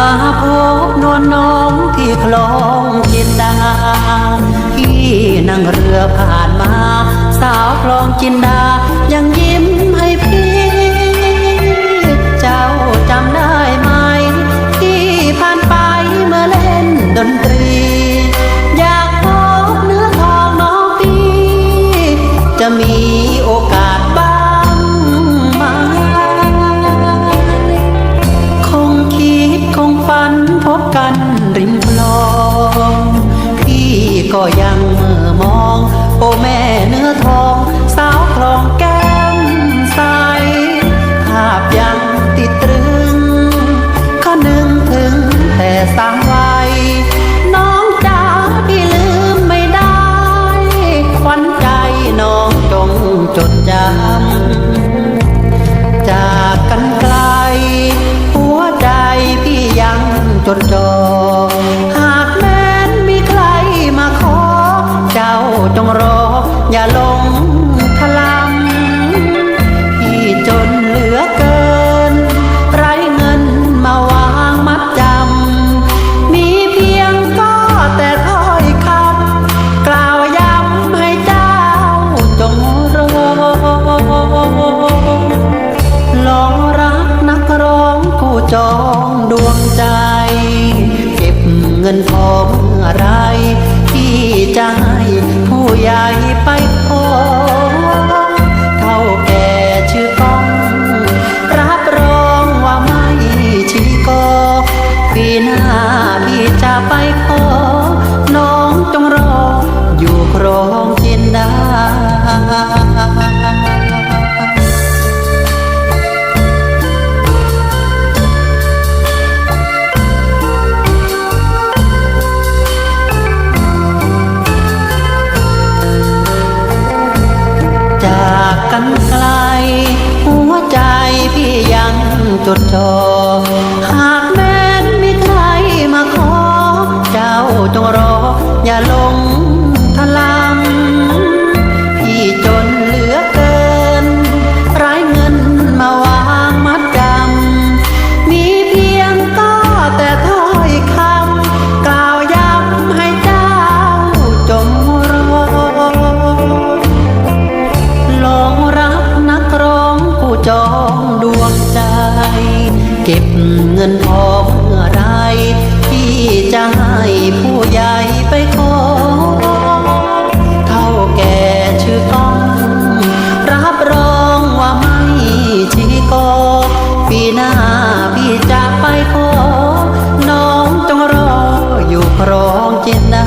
มาพบนวลน้องที่คลองจินดาที่นั่งเรือผ่านมา สาวคลองจินดา ยังยิ้มให้พี่ เจ้าจำได้ไหม ที่ผ่านไปเมื่อเล่นดนตรี อยากพบเนื้อทองน้องพี่ จะมีโอกาส กันริมคลองพี่ก็ยังเมื่อมอง โอ้แม่เนื้อทอง สาวคลองแก้มใสภาพยังติดตรึงข้านึงถึงแต่สามวั ดจอ หากแม้นมีใครมาขอ เจ้าจงรอ อย่าลงทลำพี่จนเหลือเกิน ไรเงินมาวางมัดจำ มีเพียงก็แต่ถ้อยคำ กล่าวย้ำให้เจ้าจงรอลองรักนักร้องผู้จอง งินทองเมื่อไรที่จะให้ผู้ใหญ่ไป จดจ่อหากแม้นมีใครมาขอ เจ้าจงรอ อย่าลงทลำ เก็บเงินพอเมื่อไรที่จะให้ผู้ใหญ่ไปขอเท่าแก่ชื่อก้อง รับรองว่าไม่ชีกอปีหน้าพี่จะไปขอ น้องจงรออยู่ครองจินดา